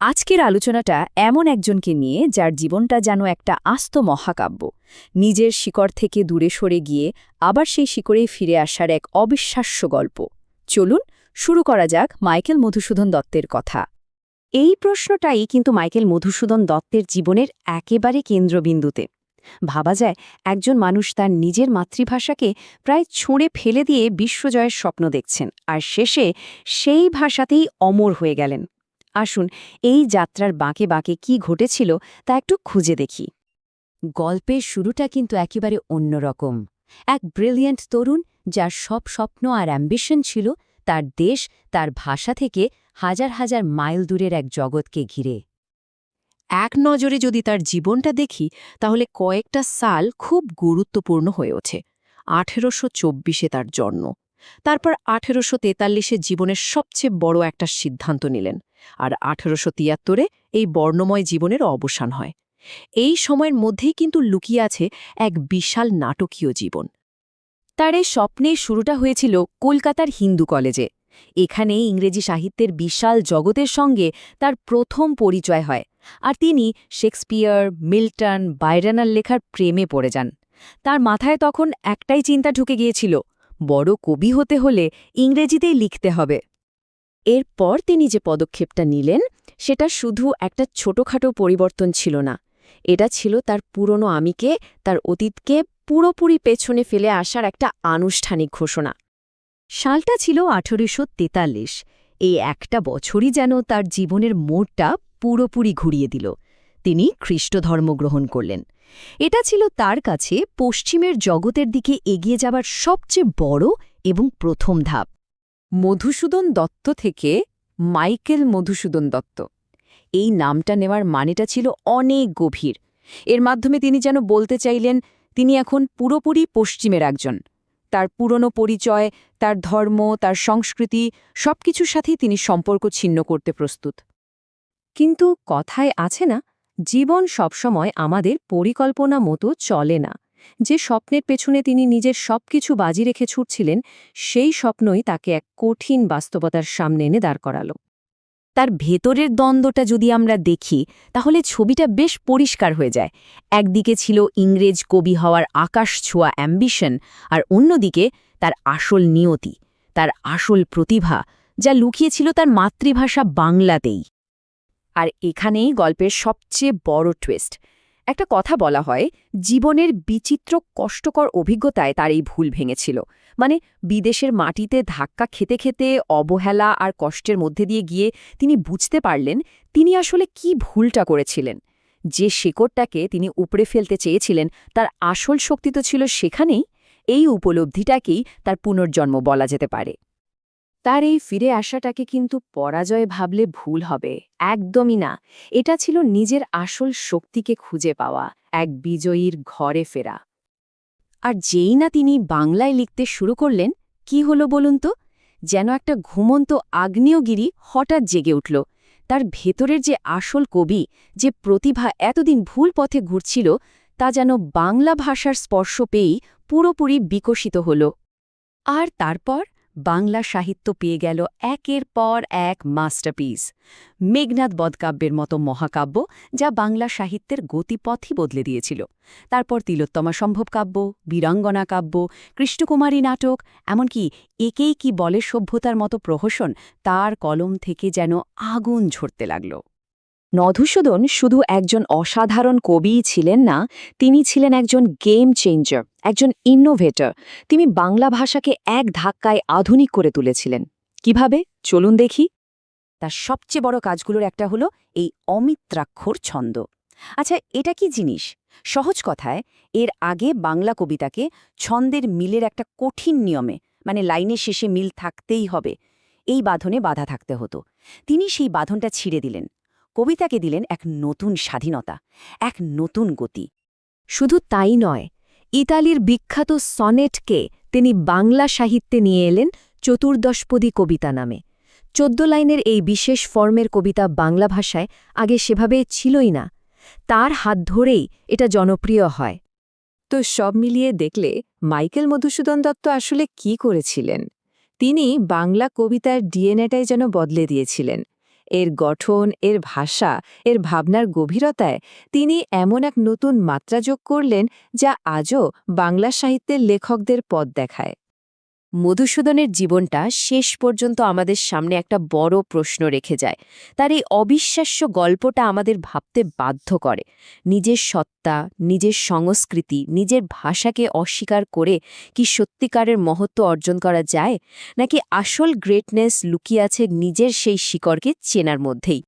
আজকের আলোচনাটা এমন একজনকে নিয়ে যার জীবনটা যেন একটা আস্ত মহাকাব্য। নিজের শিকড় থেকে দূরে সরে গিয়ে আবার সেই শিকড়েই ফিরে আসার এক অবিশ্বাস্য গল্প। চলুন, শুরু করা যাক মাইকেল মধুসূদন দত্তের কথা। এই প্রশ্নটাই কিন্তু মাইকেল মধুসূদন দত্তের জীবনের একেবারে কেন্দ্রবিন্দুতে। ভাবা যায়, একজন মানুষ তার নিজের মাতৃভাষাকে প্রায় ছুঁড়ে ফেলে দিয়ে বিশ্বজয়ের স্বপ্ন দেখছেন, আর শেষে সেই ভাষাতেই অমর হয়ে গেলেন। আসুন, এই যাত্রার বাঁকে বাঁকে কি ঘটেছিল তা একটু খুঁজে দেখি। গল্পের শুরুটা কিন্তু একেবারে অন্যরকম। এক ব্রিলিয়েন্ট তরুণ যার সব স্বপ্ন আর অ্যাম্বিশন ছিল তার দেশ, তার ভাষা থেকে হাজার হাজার মাইল দূরের এক জগৎকে ঘিরে। এক নজরে যদি তার জীবনটা দেখি, তাহলে কয়েকটা সাল খুব গুরুত্বপূর্ণ হয়ে ওঠে। আঠেরোশো চব্বিশে তার জন্ম। তারপর আঠেরোশো তেতাল্লিশে জীবনের সবচেয়ে বড় একটা সিদ্ধান্ত নিলেন। আর আঠেরোশো তিয়াত্তরে এই বর্ণময় জীবনের অবসান হয়। এই সময়ের মধ্যেই কিন্তু লুকিয়ে আছে এক বিশাল নাটকীয় জীবন। তার এই স্বপ্নের শুরুটা হয়েছিল কলকাতার হিন্দু কলেজে। এখানে ইংরেজি সাহিত্যের বিশাল জগতের সঙ্গে তার প্রথম পরিচয় হয় আর তিনি শেক্সপিয়ার, মিল্টন, বাইরানার লেখার প্রেমে পড়ে যান। তার মাথায় তখন একটাই চিন্তা ঢুকে গিয়েছিল, বড় কবি হতে হলে ইংরেজিতেই লিখতে হবে। এরপর তিনি যে পদক্ষেপটা নিলেন, সেটা শুধু একটা ছোটখাটো পরিবর্তন ছিল না। এটা ছিল তার পুরনো আমিকে, তার অতীতকে পুরোপুরি পেছনে ফেলে আসার একটা আনুষ্ঠানিক ঘোষণা। সালটা ছিল আঠেরোশো তেতাল্লিশ। এই একটা বছরই যেন তার জীবনের মোড়টা পুরোপুরি ঘুরিয়ে দিল। তিনি খ্রিস্টধর্ম গ্রহণ করলেন। এটা ছিল তার কাছে পশ্চিমের জগতের দিকে এগিয়ে যাবার সবচেয়ে বড় এবং প্রথম ধাপ। মধুসূদন দত্ত থেকে মাইকেল মধুসূদন দত্ত। এই নামটা নেওয়ার মানেটা ছিল অনেক গভীর। এর মাধ্যমে তিনি যেন বলতে চাইলেন, তিনি এখন পুরোপুরি পশ্চিমের একজন। তার পুরনো পরিচয়, তার ধর্ম, তার সংস্কৃতি, সবকিছুর সাথেই তিনি সম্পর্ক ছিন্ন করতে প্রস্তুত। কিন্তু কথায় আছে না, জীবন সবসময় আমাদের পরিকল্পনা মতো চলে না। যে স্বপ্নের পেছনে তিনি নিজের সবকিছু বাজি রেখে ছুটছিলেন, সেই স্বপ্নই তাকে এক কঠিন বাস্তবতার সামনে এনে দাঁড় করালো। তার ভেতরের দ্বন্দ্বটা যদি আমরা দেখি, তাহলে ছবিটা বেশ পরিষ্কার হয়ে যায়। একদিকে ছিল ইংরেজ কবি হওয়ার আকাশ ছোঁয়া অ্যাম্বিশন, আর অন্যদিকে তার আসল নিয়তি, তার আসল প্রতিভা, যা লুকিয়েছিল তার মাতৃভাষা বাংলাতেই। আর এখানেই গল্পের সবচেয়ে বড় টুইস্ট একটা কথা বলা হয়, জীবনের বিচিত্র কষ্টকর অভিজ্ঞতায় তার এই ভুল ভেঙেছিল। মানে বিদেশের মাটিতে ধাক্কা খেতে খেতে, অবহেলা আর কষ্টের মধ্যে দিয়ে গিয়ে তিনি বুঝতে পারলেন তিনি আসলে কি ভুলটা করেছিলেন। যে শেকড়টাকে তিনি উপড়ে ফেলতে চেয়েছিলেন, তার আসল শক্তি তো ছিল সেখানেই। এই উপলব্ধিটাকেই তার পুনর্জন্ম বলা যেতে পারে। তার এই ফিরে আসাটাকে কিন্তু পরাজয় ভাবলে ভুল হবে। একদমই না। এটা ছিল নিজের আসল শক্তিকে খুঁজে পাওয়া, এক বিজয়ীর ঘরে ফেরা। আর যেই না তিনি বাংলায় লিখতে শুরু করলেন, কি হলো বলুন তো? যেন একটা ঘুমন্ত আগ্নেয়গিরি হঠাৎ জেগে উঠল। তার ভেতরের যে আসল কবি, যে প্রতিভা এতদিন ভুল পথে ঘুরছিল, তা যেন বাংলা ভাষার স্পর্শ পেয়েই পুরোপুরি বিকশিত হল। আর তারপর? বাংলা সাহিত্য পেয়ে গেল একের পর এক মাস্টারপিস। মেঘনাথ বদকাব্যের মতো মহাকাব্য যা বাংলা সাহিত্যের গতিপথই বদলে দিয়েছিল। তারপর তিলোত্তমা সম্ভব কাব্য বীরাঙ্গনা কাব্য, কৃষ্ণকুমারী নাটক, এমনকি একেই কি বলে সভ্যতার মতো প্রহসন, তার কলম থেকে যেন আগুন ঝরতে লাগল। নধুসূদন শুধু একজন অসাধারণ কবিই ছিলেন না, তিনি ছিলেন একজন গেম চেঞ্জার একজন ইনোভেটর তিনি বাংলা ভাষাকে এক ধাক্কায় আধুনিক করে তুলেছিলেন। কীভাবে? চলুন দেখি। তার সবচেয়ে বড় কাজগুলোর একটা হলো এই অমিত্রাক্ষর ছন্দ। আচ্ছা এটা কি জিনিস? সহজ কথায়, এর আগে বাংলা কবিতাকে ছন্দের মিলের একটা কঠিন নিয়মে মানে লাইনের শেষে মিল থাকতেই হবে, এই বাঁধনে বাধা থাকতে হতো। তিনি সেই বাঁধনটা ছিঁড়ে দিলেন। কবিতাকে দিলেন এক নতুন স্বাধীনতা, এক নতুন গতি। শুধু তাই নয়, ইতালির বিখ্যাত সনেটকে তিনি বাংলা সাহিত্যে নিয়ে এলেন চতুর্দশপদী কবিতা নামে। চোদ্দ লাইনের এই বিশেষ ফর্মের কবিতা বাংলা ভাষায় আগে সেভাবে ছিলই না। তার হাত ধরেই এটা জনপ্রিয় হয়। তো সব মিলিয়ে দেখলে মাইকেল মধুসূদন দত্ত আসলে কি করেছিলেন? তিনি বাংলা কবিতার ডিএনএটাই যেন বদলে দিয়েছিলেন। এর গঠন, এর ভাষা, এর ভাবনার গভীরতায় তিনি এমন এক নতুন মাত্রা যোগ করলেন যা আজও বাংলা সাহিত্যের লেখকদের পদ দেখায়। মধুসূদনের জীবনটা শেষ পর্যন্ত আমাদের সামনে একটা বড় প্রশ্ন রেখে যায়। তার এই অবিশ্বাস্য গল্পটা আমাদের ভাবতে বাধ্য করে। নিজের সত্তা, নিজের সংস্কৃতি, নিজের ভাষাকে অস্বীকার করে কি সত্যিকারের মহত্ব অর্জন করা যায়? নাকি আসল গ্রেটনেস লুকিয়ে আছে নিজের সেই শিকড়কে চেনার মধ্যেই?